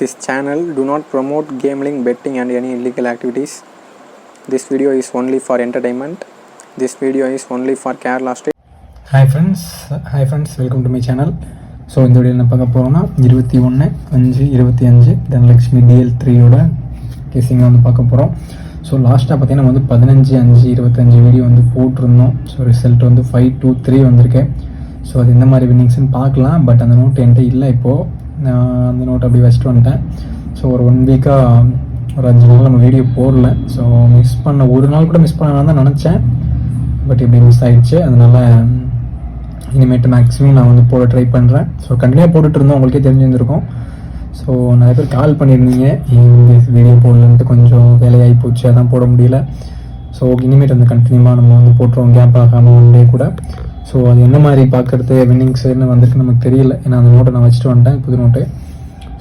This channel. Do not promote gambling, betting and any illegal activities. This video is only for entertainment. This video is only for Kerala state. Hi friends hi friends welcome to my channel so இந்த video என்ன பார்க்க போகிறோம்னா இருபத்தி ஒன்று அஞ்சு இருபத்தி அஞ்சு Dhanalakshmi TL த்ரீயோட கேசிங்கை வந்து பார்க்க போகிறோம் ஸோ லாஸ்ட்டாக பார்த்தீங்கன்னா நம்ம வந்து பதினஞ்சு அஞ்சு இருபத்தஞ்சு வீடியோ வந்து போட்டிருந்தோம். ஸோ ரிசல்ட் வந்து ஃபைவ் டூ த்ரீ வந்திருக்கேன் ஸோ அது எந்த மாதிரி வின்னிங்ஸ்னு பார்க்கலாம். பட் அந்த நோட் என்கிட்ட இல்லை இப்போது நான் அந்த நோட் அப்படி வச்சுட்டு வந்துட்டேன். ஸோ ஒரு ஒன் வீக்காக ஒரு அஞ்சு நாள் நம்ம வீடியோ போடல. ஸோ மிஸ் பண்ண ஒரு நாள் கூட மிஸ் பண்ணலாம் தான் நினச்சேன். பட் இப்படி மிஸ் ஆகிடுச்சு அதனால இனிமேட்டு மேக்ஸிமம் நான் வந்து போட ட்ரை பண்ணுறேன் ஸோ கண்டினியூ போட்டுட்டு இருந்தோம். உங்களுக்கே தெரிஞ்சிருந்திருக்கும். ஸோ நிறைய பேர் கால் பண்ணியிருந்தீங்க. இந்த வீடியோ போடலன்ட்டு கொஞ்சம் வேலையாகி போச்சு. அதான் போட முடியல. ஸோ இனிமேட் வந்து கண்டினியூவாக நம்ம வந்து போட்டுருவோம். கேப் ஆகாமல் ஒன் டே கூட. ஸோ அது என்ன மாதிரி பார்க்குறது வின்னிங்ஸ்னு வந்துட்டு நமக்கு தெரியல. ஏன்னா அந்த நோட்டை நான் வச்சுட்டு வந்துட்டேன் புது நோட்டு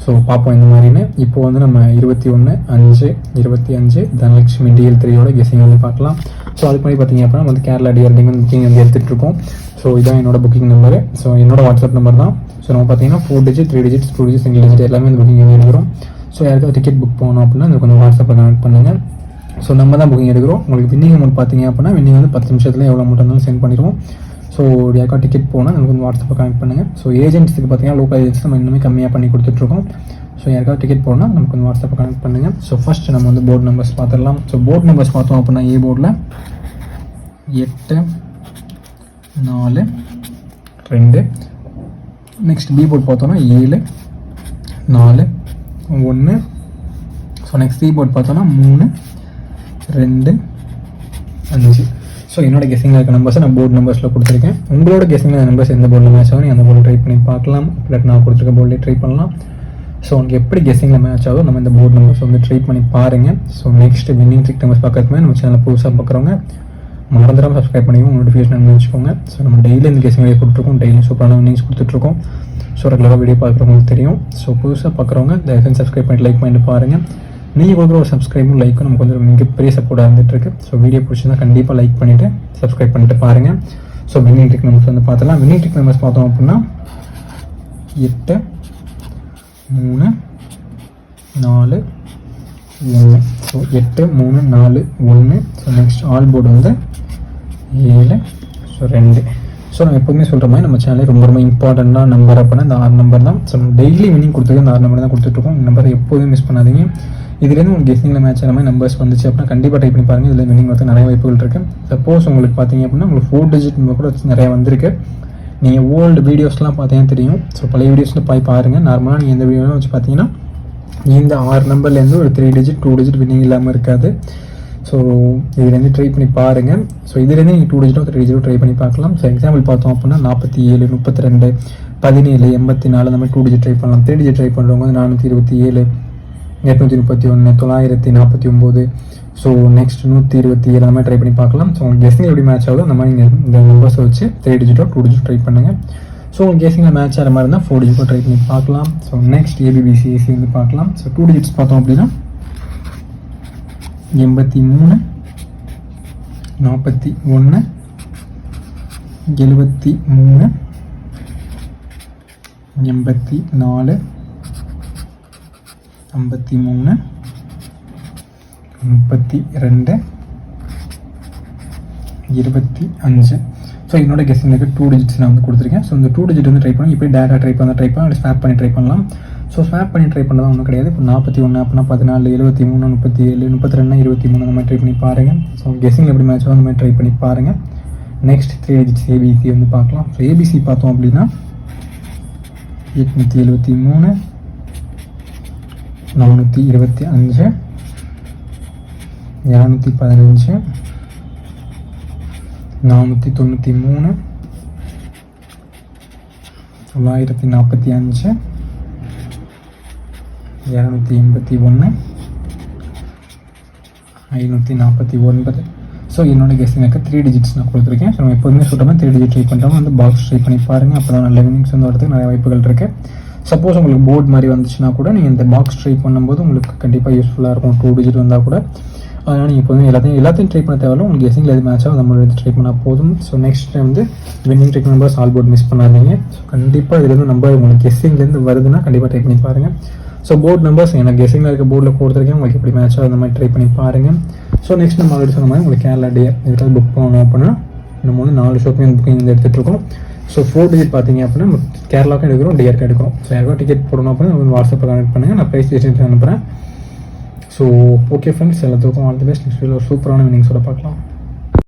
ஸோ பார்ப்போம் இந்த மாதிரின்னு. இப்போ வந்து நம்ம இருபத்தி ஒன்று அஞ்சு இருபத்தி அஞ்சு தனலட்சுமி டிஎல் த்ரீயோட கெஸிங் வந்து பார்க்கலாம். ஸோ அதுக்கு மாதிரி பார்த்தீங்க அப்படின்னா நம்ம வந்து கேரளா டிஎல் வந்து புக்கிங் வந்து எடுத்துகிட்டு இருக்கோம். ஸோ இதான் என்னோட புக்கிங் நம்பர் ஸோ என்னோட வாட்ஸ்அப் நம்பர் தான். ஸோ நம்ம பார்த்தீங்கன்னா four digit three digit two digit single digit எல்லாமே வந்து புக்கிங் வந்து எடுக்கிறோம். ஸோ யாருக்காவது டிக்கெட் புக் பண்ணணும் அப்படின்னா எனக்கு கொஞ்சம் வாட்ஸ்அப்பில் கனெக்ட் பண்ணுங்கள் ஸோ நம்ம தான் புக்கிங் எடுக்கிறோம். உங்களுக்கு வின்னிங் அமௌண்ட் பார்த்தீங்க அப்படின்னா வின்னிங் வந்து பத்து நிமிஷத்தில் எவ்வளோ அமௌண்ட் இருந்தாலும் சென்ட் பண்ணிடுவோம். ஸோ யாருக்கா டிக்கெட் போனால் நமக்கு வந்து வாட்ஸ்அப்பில் கனெக்ட் பண்ணுங்கள் ஸோ ஏஜென்ட்ஸுக்கு பார்த்தீங்கன்னா லோக்கல் ஏஜென்ட்ஸ் நம்ம இன்னுமே கம்மியாக பண்ணி கொடுத்துட்ருக்கோம். ஸோ யாருக்காவது டிக்கெட் போனால் நமக்கு வந்து வாட்ஸ்அப்பில் கனெக்ட் பண்ணுங்கள் ஸோ ஃபர்ஸ்ட் நம்ம வந்து போர்டு நம்பர்ஸ் பார்த்துடலாம் ஸோ போர்டு நம்பர்ஸ் பார்த்தோம் அப்படின்னா ஏ போர்டில் எட்டு நாலு ரெண்டு. நெக்ஸ்ட் பி போர்ட் பார்த்தோன்னா ஏழு நாலு ஒன்று ஸோ நெக்ஸ்ட் சி போர்ட் பார்த்தோன்னா மூணு ரெண்டு அஞ்சு. ஸோ என்னோட கெஸிங்கில் இருக்க நம்பர்ஸை நான் போர்டு நம்பர்ஸில் கொடுத்துருக்கேன். உங்களோட கெஸிங்கில் நம்பர்ஸ் எந்த போர்டில் மேட்ச் ஆகும் அந்த போர்டில் ட்ரை பண்ணி பார்க்கலாம். இல்லாட்டி நான் கொடுத்துருக்க போர்டில் ட்ரை பண்ணலாம். ஸோ உனக்கு எப்படி கெஸ்ஸிங்கில் மேட்ச் ஆகும் நம்ம இந்த போர்டு நம்பர்ஸ் வந்து ட்ரை பண்ணி பாருங்கள் so next winning trick numbers பார்க்கறதுமே நம்ம சேனல் புதுசாக பார்க்குறவங்க மறந்துடாமல் சப்ஸ்கிரைப் பண்ணி நோட்டிஃபிகேஷன் அனுப்பி வச்சுக்கோங்க. ஸோ நம்ம டெய்லி இந்த கெஸிங் வீடியோ கொடுத்துருக்கோம். டெய்லி சூப்பரான வின்னிங்ஸ் கொடுத்துட்ருக்கோம் ஸோ ரெகுலராக வீடியோ பார்க்குறவங்களுக்கு தெரியும். ஸோ புதுசாக பார்க்குறவங்க தயவுசெய்து சப்ஸ்கிரைப் பண்ணிட்டு லைக் பண்ணிட்டு பாருங்கள் நீங்கள் கொடுக்குற ஒரு சப்ஸ்கிரைபும் லைக்கும் நமக்கு வந்து மிகப்பெரிய சப்போர்ட்டாக இருந்துகிட்ருக்கு ஸோ வீடியோ பிடிச்சிருந்தா கண்டிப்பாக லைக் பண்ணிவிட்டு சப்ஸ்கிரைப் பண்ணிட்டு பாருங்கள் ஸோ வின்னிங் ட்ரிக் நம்பர்ஸ் வந்து பார்த்துலாம் வின்னிங் ட்ரிக் நம்பர்ஸ் பார்த்தோம் அப்படின்னா எட்டு மூணு நாலு ஒன்று ஸோ எட்டு மூணு நாலு ஒன்று ஸோ நெக்ஸ்ட் ஆல் போர்டு வந்து ஏழு. ஸோ ரெண்டு. ஸோ நம்ம எப்போதுமே சொல்கிற மாதிரி நம்ம சேனலே ரொம்ப ரொம்ப இம்பார்ட்டண்ட்டாக நம்பர் அப்படின்னா இந்த ஆறு நம்பர் தான். ஸோ நம்ம டெய்லி வினிங் கொடுத்துருக்கோம் இந்த ஆறு நம்பர் தான் கொடுத்துட்ருக்கோம் இந்த நம்பரை எப்போதும் மிஸ் பண்ணாதீங்க. இதுலேருந்து உங்களுக்கு கெஸ்ஸிங்கில் மேட்ச் ஆகிற மாதிரி நம்பர்ஸ் வந்துச்சு அப்படின்னா கண்டிப்பாக டைப் பண்ணி பாருங்கள் இதில் வினிங் வந்து நிறைய வாய்ப்புகள் இருக்குது சப்போஸ் உங்களுக்கு பார்த்தீங்க அப்படின்னா உங்களுக்கு ஃபோர் டிஜிட் கூட நிறைய வந்திருக்கு. நீங்கள் ஓல்டு வீடியோஸ்லாம் பார்த்தீங்கன்னா தெரியும். ஸோ பழைய வீடியோஸில் போய் பாருங்கள் நார்மலாக நீங்கள் எந்த வீடியோலாம் வச்சு பார்த்தீங்கன்னா இந்த ஆறு நம்பர்லேருந்து ஒரு three digit two digit winning இல்லாமல் இருக்காது. ஸோ இதுலேருந்து ட்ரை பண்ணி பாருங்கள் ஸோ இதுலேருந்து நீங்கள் டூ டிஜிட்டோ த்ரீ டிஜிட்டோ ட்ரை பண்ணி பார்க்கலாம். ஸோ எக்ஸாம்பிள் பார்த்தோம் அப்படின்னா நாற்பத்தி ஏழு முப்பத்தி ரெண்டு பதினேழு எண்பத்தி நாலு அந்த மாதிரி டூ டிஜிட் ட்ரை பண்ணலாம். த்ரீ டிஜிட் ட்ரை பண்ணுறவங்க வந்து நானூற்றி இருபத்தி ஏழு எட்நூற்றி முப்பத்தி ஒன்று தொள்ளாயிரத்தி நாற்பத்தி ஒம்பது ஸோ நெக்ஸ்ட் நூற்றி இருபத்தி ஏழு மாதிரி ட்ரை பண்ணி பார்க்கலாம். ஸோ உங்களுக்கு கெஸ்ஸிங் எப்படி மேட்ச் ஆகுதோ அந்த மாதிரி நீங்கள் இந்த நம்பர்ஸை வச்சு த்ரீ டிஜிட்டோ டூ டிஜிட் ட்ரை பண்ணுங்கள் ஸோ உங்களுக்கு கேசிங்கில் மேட்ச் ஆகிற மாதிரி இருந்தால் ஃபோர் டிஜிட்டோ ட்ரை பண்ணி பார்க்கலாம். ஸோ நெக்ஸ்ட் ஏபிபிசிஎஸ்சி வந்து பார்க்கலாம். ஸோ டூ டிஜிட்ஸ் பார்த்தோம் அப்படின்னா எண்பத்தி மூணு நாற்பத்தி ஒன்று எழுபத்தி மூணு எண்பத்தி நாலு ஐம்பத்தி மூணு முப்பத்தி ரெண்டு இருபத்தி அஞ்சு. ஸோ என்னோட கெஸ்டிங்களுக்கு டூ டிஜிட்ஸ் நான் வந்து கொடுத்துருக்கேன். ஸோ இந்த டூ டிஜிட் வந்து ட்ரை பண்ணி. இப்படி டேட்டா ட்ரை பண்ண ட்ரை பண்ணலாம். ஸ்வாப் பண்ணி ட்ரை பண்ணலாம். ஸோ ஸ்வாப் பண்ணி ட்ரை பண்ணலாம் ஒன்றும் கிடையாது. இப்போ நாற்பத்தி ஒன்று அப்படின்னா பதினாலு எழுபத்தி மூணு முப்பத்தி ஏழு முப்பத்தி ரெண்டு இருபத்தி மூணு அந்த மாதிரி ட்ரை பண்ணி பாருங்கள் ஸோ கெஸ்டிங் எப்படி மேட்ச் அந்த மாதிரி ட்ரை பண்ணி பாருங்கள் நெக்ஸ்ட் த்ரீ டிஜிட்ஸ் ஏபிசி வந்து பார்க்கலாம். ஸோ ஏபிசி பார்த்தோம் அப்படின்னா எட்நூற்றி எழுபத்தி மூணு நானூற்றி இருபத்தி அஞ்சு இரநூத்தி பதினஞ்சு நானூற்றி தொண்ணூற்றி மூணு தொள்ளாயிரத்தி நாற்பத்தி அஞ்சு இரநூத்தி எண்பத்தி ஒன்று ஐநூற்றி நாற்பத்தி ஒன்பது. ஸோ என்னோட கெஸ்டிங்க்கு த்ரீ டிஜிட்ஸ் நான் கொடுத்துருக்கேன். ஸோ நம்ம எப்போதுமே சொல்கிறோம் த்ரீ டிஜிட் ட்ரை பண்ணுறோம் வந்து பாக்ஸ் ட்ரை பண்ணி பாருங்கள் அப்போ தான் நல்ல வினிங்ஸ் வந்து வரதுக்கு நிறைய வாய்ப்புகள் இருக்குது சப்போஸ் உங்களுக்கு போர்டு மாதிரி வந்துச்சுன்னா கூட நீங்கள் இந்த பாக்ஸ் ட்ரை பண்ணும்போது உங்களுக்கு கண்டிப்பாக யூஸ்ஃபுல்லாக இருக்கும். டூ டிஜிட் வந்தால் கூட. அதனால் நீங்கள் எப்போதும் எல்லாத்தையும் எல்லாத்தையும் ட்ரை பண்ண தேவையில்ல. உங்களுக்கு கெஸிங்கில் எது மேட்ச் ஆகும் நம்ம ட்ரை பண்ணால் போதும். ஸோ நெக்ஸ்ட் டைம் வந்து winning trick numbers all board miss பண்ணாதீங்க. ஸோ கண்டிப்பாக இதுலேருந்து நம்பர் உங்களுக்கு கெஸிங்லேருந்து வருதுன்னா கண்டிப்பாக ட்ரை பண்ணி பாருங்கள் ஸோ போர்டு நம்பர்ஸ் எனக்கு கெஸிங்கில் இருக்க போர்டில் கொடுத்துருக்கேன். உங்களுக்கு எப்படி மேட்சோ அந்த மாதிரி ட்ரை பண்ணி பாருங்கள் ஸோ நெக்ஸ்ட் நம்ம ஆல்ரெடி சொன்ன மாதிரி உங்களுக்கு கேரளா டே இதுக்காக புக் பண்ணணும் அப்படின்னா நம்ம வந்து நாலு ஷோப்பையும் புக்கிங் வந்து எடுத்துகிட்டு இருக்கோம். ஸோ ஃபோர் டிஜிட் பார்த்தீங்க அப்படின்னா நம்ம கேரளாவுக்கும் எடுக்கிறோம் டிஆர்க்கு எடுக்கிறோம் ஸோ யாருக்கும் டிக்கெட் போடணும் அப்படின்னா நம்ம வாட்ஸ்அப்பில் கனெக்ட் பண்ணுங்கள் நான் ப்ரைஸ் டீட்டெயில்ஸ் அனுப்புகிறேன் ஸோ ஓகே ஃப்ரெண்ட்ஸ் எல்லாத்துக்கும் ஆல் தி பெஸ்ட் நெக்ஸ்ட் சூப்பரான வினிங்ஸோட பார்க்கலாம்.